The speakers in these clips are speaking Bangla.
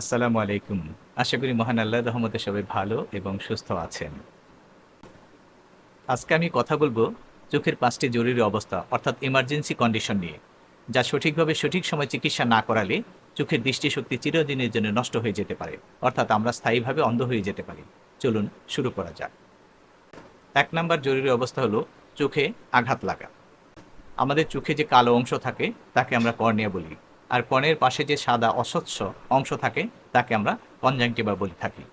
আসসালামু আলাইকুম। আশা করি মহান আল্লাহ রহমতে সবাই ভালো এবং সুস্থ আছেন। আজকে আমি কথা বলব চোখের পাঁচটি জরুরি অবস্থা, অর্থাৎ ইমার্জেন্সি কন্ডিশন নিয়ে, যা সঠিকভাবে সঠিক সময় চিকিৎসা না করালে চোখের দৃষ্টিশক্তি চিরদিনের জন্য নষ্ট হয়ে যেতে পারে, অর্থাৎ আমরা স্থায়ীভাবে অন্ধ হয়ে যেতে পারি। চলুন শুরু করা যাক। এক নম্বর জরুরি অবস্থা হলো চোখে আঘাত লাগা। আমাদের চোখে যে কালো অংশ থাকে, তাকে আমরা কর্নিয়া বলি। আর কর্নের পাশে যে সাদা অস্বচ্ছ অংশ থাকে, তাকে আমরা কনজাংটিভা বলে থাকি।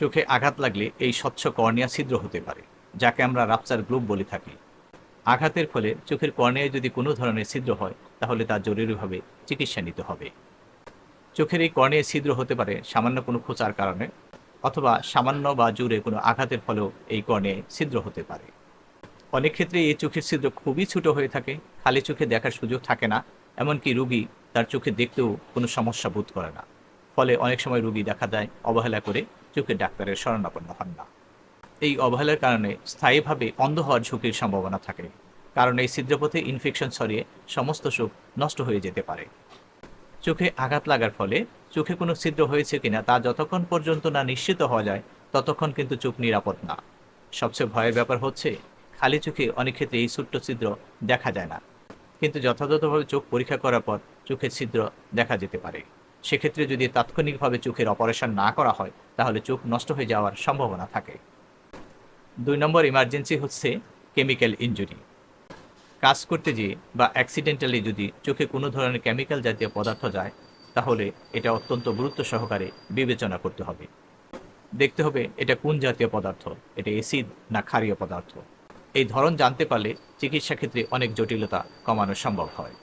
চোখে আঘাত লাগলে এই স্বচ্ছ কর্নিয়া ছিদ্র হতে পারে, যাকে আমরা রাপচার গ্লোব বলে থাকি। আঘাতের ফলে চোখের কর্নিয়ায় যদি কোনো ধরনের ছিদ্র হয়, তাহলে তা জরুরিভাবে চিকিৎসা নিতে হবে। চোখের এই কর্নিয়ায় ছিদ্র হতে পারে সামান্য কোনো খোঁচার কারণে, অথবা সামান্য বা জুড়ে কোনো আঘাতের ফলেও এই কর্নিয়ায় ছিদ্র হতে পারে। অনেক ক্ষেত্রে এই চোখের ছিদ্র খুবই ছোট হয়ে থাকে, খালি চোখে দেখার সুযোগ থাকে না, এমনকি রুগী তার চোখে দেখতেও কোনো সমস্যা বোধ করে না। ফলে অনেক সময় রুগী দেখা দেয়, অবহেলা করে চোখের ডাক্তারের শরণাপন্ন হন না। এই অবহেলার কারণে স্থায়ীভাবে অন্ধ হওয়ার ঝুঁকির সম্ভাবনা থাকে, কারণ এই ছিদ্রপথে ইনফেকশন ছড়িয়ে সমস্ত চোখ নষ্ট হয়ে যেতে পারে। চোখে আঘাত লাগার ফলে চোখে কোনো ছিদ্র হয়েছে কিনা তা যতক্ষণ পর্যন্ত না নিশ্চিত হওয়া যায়, ততক্ষণ কিন্তু চোখ নিরাপদ না। সবচেয়ে ভয়ের ব্যাপার হচ্ছে, খালি চোখে অনেক ক্ষেত্রে এই ছোট্ট ছিদ্র দেখা যায় না। কিন্তু যথাযথভাবে চোখ পরীক্ষা করার পর চোখের ছিদ্র দেখা যেতে পারে। সেক্ষেত্রে যদি তাৎক্ষণিকভাবে চোখের অপারেশন না করা হয়, তাহলে চোখ নষ্ট হয়ে যাওয়ার সম্ভাবনা থাকে। দুই নম্বর ইমার্জেন্সি হচ্ছে কেমিক্যাল ইঞ্জুরি কাজ করতে গিয়ে বা অ্যাক্সিডেন্টালি যদি চোখে কোনো ধরনের কেমিক্যাল জাতীয় পদার্থ যায়, তাহলে এটা অত্যন্ত গুরুত্ব সহকারে বিবেচনা করতে হবে। দেখতে হবে এটা কোন জাতীয় পদার্থ, এটা এসিড না ক্ষারীয় পদার্থ। এই ধরন জানতে পারলে চিকিৎসা ক্ষেত্রে অনেক জটিলতা কমানো সম্ভব হয়।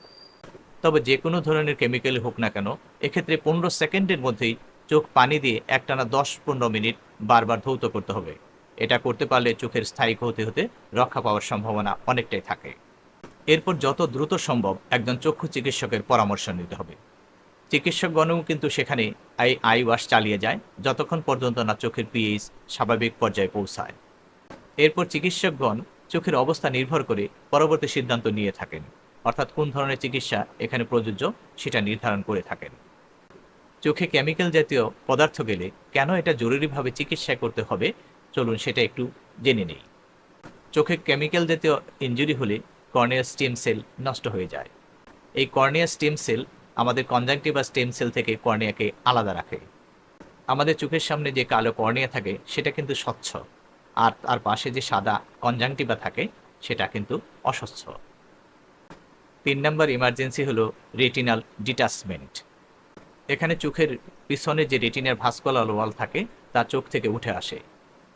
তবে যে কোনো ধরনের কেমিক্যাল হোক না কেন, এক্ষেত্রে পনেরো সেকেন্ডের মধ্যেই চোখ পানি দিয়ে একটানা দশ পনেরো মিনিট বারবার ধৌত করতে হবে। এটা করতে পারলে চোখের স্থায়ী ক্ষতি হতে রক্ষা পাওয়ার সম্ভাবনা অনেকটাই থাকে। এরপর যত দ্রুত সম্ভব একজন চক্ষু চিকিৎসকের পরামর্শ নিতে হবে। চিকিৎসকগণও কিন্তু সেখানে আই আই ওয়াশ চালিয়ে যায় যতক্ষণ পর্যন্ত না চোখের পিএইচ স্বাভাবিক পর্যায়ে পৌঁছায়। এরপর চিকিৎসকগণ চোখের অবস্থা নির্ভর করে পরবর্তী সিদ্ধান্ত নিয়ে থাকেন। অর্থাৎ কোন ধরনের চিকিৎসা এখানে প্রযোজ্য সেটা নির্ধারণ করে থাকেন। চোখে কেমিক্যাল জাতীয় পদার্থ গেলে কেন এটা জরুরিভাবে চিকিৎসা করতে হবে? চলুন সেটা একটু জেনে নেই। চোখে কেমিক্যাল জাতীয় ইনজুরি হলে কর্নিয়া স্টেম সেল নষ্ট হয়ে যায়। এই কর্নিয়া স্টেম সেল আমাদের কনজাংটিভা স্টেম সেল থেকে কর্নিয়াকে আলাদা রাখে। আমাদের চোখের সামনে যে কালো কর্নিয়া থাকে সেটা কিন্তু স্বচ্ছ। আর তার পাশে যে সাদা কনজাংটিভা থাকে, সেটা কিন্তু অস্বচ্ছ। তিন নম্বর ইমার্জেন্সি হলো রেটিনাল ডিটাচমেন্ট এখানে চোখের পিছনে যে রেটিনার ভাস্কুলার ওয়াল থাকে, তা চোখ থেকে উঠে আসে।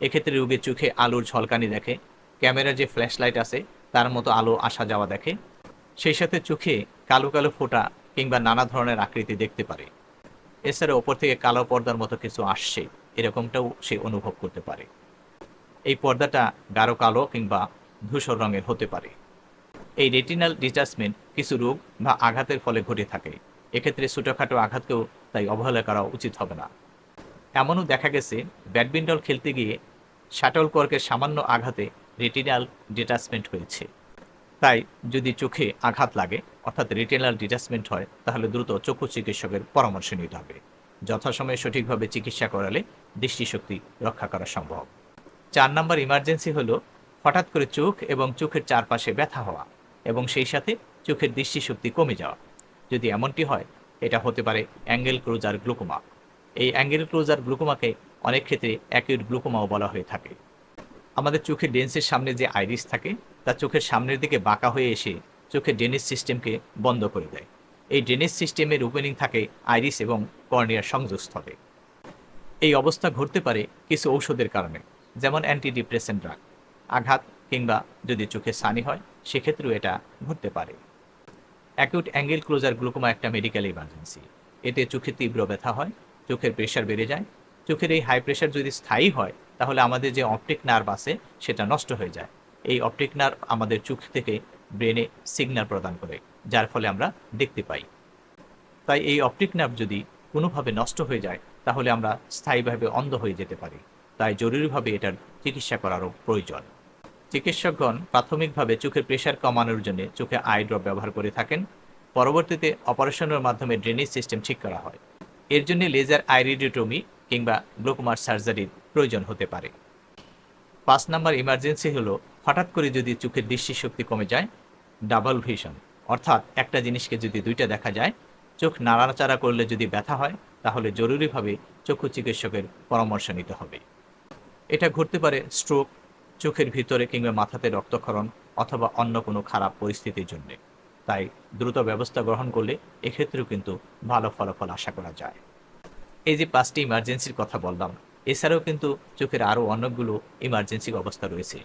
এক্ষেত্রে রোগীর চোখে আলোর ঝলকানি দেখে ক্যামেরার যে ফ্ল্যাশ লাইট আছে, তার মতো আলো আসা যাওয়া দেখে। সেই সাথে চোখে কালো কালো ফোঁটা কিংবা নানা ধরনের আকৃতি দেখতে পারে। এছাড়া ওপর থেকে কালো পর্দার মতো কিছু আসছে, এরকমটাও সে অনুভব করতে পারে। পর্দাটা গাঢ় কালো কিংবা ধূসর রঙের হতে পারে। এই রেটিনাল ডিটাচমেন্ট কিছু রোগ বা আঘাতের ফলে ঘটে থাকে। এক্ষেত্রে ছোটোখাটো আঘাতকেও তাই অবহেলা করা উচিত হবে না। এমনও দেখা গেছে, ব্যাডমিন্টন খেলতে গিয়ে শাটল কর্কের সামান্য আঘাতে রেটিনাল ডিটাচমেন্ট হয়েছে। তাই যদি চোখে আঘাত লাগে, অর্থাৎ রেটিনাল ডিটাচমেন্ট হয়, তাহলে দ্রুত চক্ষু চিকিৎসকের পরামর্শ নিতে হবে। যথাসময়ে সঠিকভাবে চিকিৎসা করালে দৃষ্টিশক্তি রক্ষা করা সম্ভব। চার নম্বর ইমার্জেন্সি হলো হঠাৎ করে চোখ এবং চোখের চারপাশে ব্যথা হওয়া এবং সেই সাথে চোখের দৃষ্টিশক্তি কমে যাওয়া। যদি এমনটি হয়, এটা হতে পারে অ্যাঙ্গেল ক্লোজার গ্লুকোমা। এই অ্যাঙ্গেল ক্লোজার গ্লুকোমাকে অনেক ক্ষেত্রে অ্যাকিউট গ্লুকোমাও বলা হয়ে থাকে। আমাদের চোখের ডেন্সের সামনে যে আইরিস থাকে, তা চোখের সামনের দিকে বাঁকা হয়ে এসে চোখের ড্রেনেজ সিস্টেমকে বন্ধ করে দেয়। এই ড্রেনেজ সিস্টেমের ওপেনিং থাকে আইরিস এবং কর্নিয়ার সংযোগস্থলে এই অবস্থা ঘটতে পারে কিছু ঔষধের কারণে। যেমন অ্যান্টি ডিপ্রেশন ড্রাগ আঘাত কিংবা যদি চোখে সানি হয়, সেক্ষেত্রেও এটা ঘটতে পারে। অ্যাকিউট অ্যাঙ্গেল ক্লোজার গ্লুকোমা একটা মেডিকেল ইমার্জেন্সি এতে চোখে তীব্র ব্যথা হয়, চোখের প্রেশার বেড়ে যায়, চোখের এই হাই প্রেশার যদি স্থায়ী হয়, তাহলে আমাদের যে অপটিক নার্ভ আছে, সেটা নষ্ট হয়ে যায়। এই অপটিক নার্ভ আমাদের চোখ থেকে ব্রেনে সিগন্যাল প্রদান করে, যার ফলে আমরা দেখতে পাই। তাই এই অপটিক নার্ভ যদি কোনোভাবে নষ্ট হয়ে যায়, তাহলে আমরা স্থায়ীভাবে অন্ধ হয়ে যেতে পারি। তাই জরুরিভাবে এটার চিকিৎসা করারও প্রয়োজন। চিকিৎসকগণ প্রাথমিকভাবে চোখের প্রেশার কমানোর জন্য চোখে আই ড্রপ ব্যবহার করে থাকেন। পরবর্তীতে অপারেশনের মাধ্যমে ড্রেনেজ সিস্টেম ঠিক করা হয়। এর জন্য লেজার আইরিডিওটমি কিংবা গ্লোকোমার সার্জারির প্রয়োজন হতে পারে। পাঁচ নাম্বার ইমার্জেন্সি হলো হঠাৎ করে যদি চোখের দৃষ্টিশক্তি কমে যায়, ডাবল ভিশন, অর্থাৎ একটা জিনিসকে যদি দুইটা দেখা যায়, চোখ নাড়াচাড়া করলে যদি ব্যথা হয়, তাহলে জরুরিভাবে চক্ষু চিকিৎসকের পরামর্শ নিতে হবে। এটা ঘটতে পারে স্ট্রোক চোখের ভিতরে কিংবা মাথাতে রক্তক্ষরণ অথবা অন্য কোনো খারাপ পরিস্থিতির জন্য। তাই দ্রুত ব্যবস্থা গ্রহণ করলে এক্ষেত্রেও কিন্তু ভালো ফলাফল আশা করা যায়। এই যে পাঁচটি ইমার্জেন্সির কথা বললাম, এছাড়াও কিন্তু চোখের আরও অনেকগুলো ইমার্জেন্সি অবস্থা রয়েছে।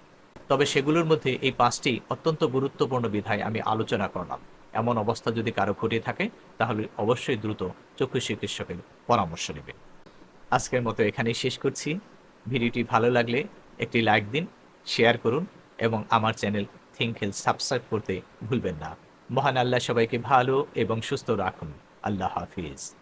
তবে সেগুলোর মধ্যে এই পাঁচটি অত্যন্ত গুরুত্বপূর্ণ বিধায় আমি আলোচনা করলাম। এমন অবস্থা যদি কারও ঘটে থাকে, তাহলে অবশ্যই দ্রুত চক্ষু চিকিৎসকের পরামর্শ নেবে আজকের মতো এখানেই শেষ করছি। ভিডিওটি ভালো লাগলে একটি লাইক দিন, শেয়ার করুন এবং আমার চ্যানেল থিঙ্ক হেল সাবস্ক্রাইব করতে ভুলবেন না। মহান আল্লাহ সবাইকে ভালো এবং সুস্থ রাখুন। আল্লাহ হাফিজ।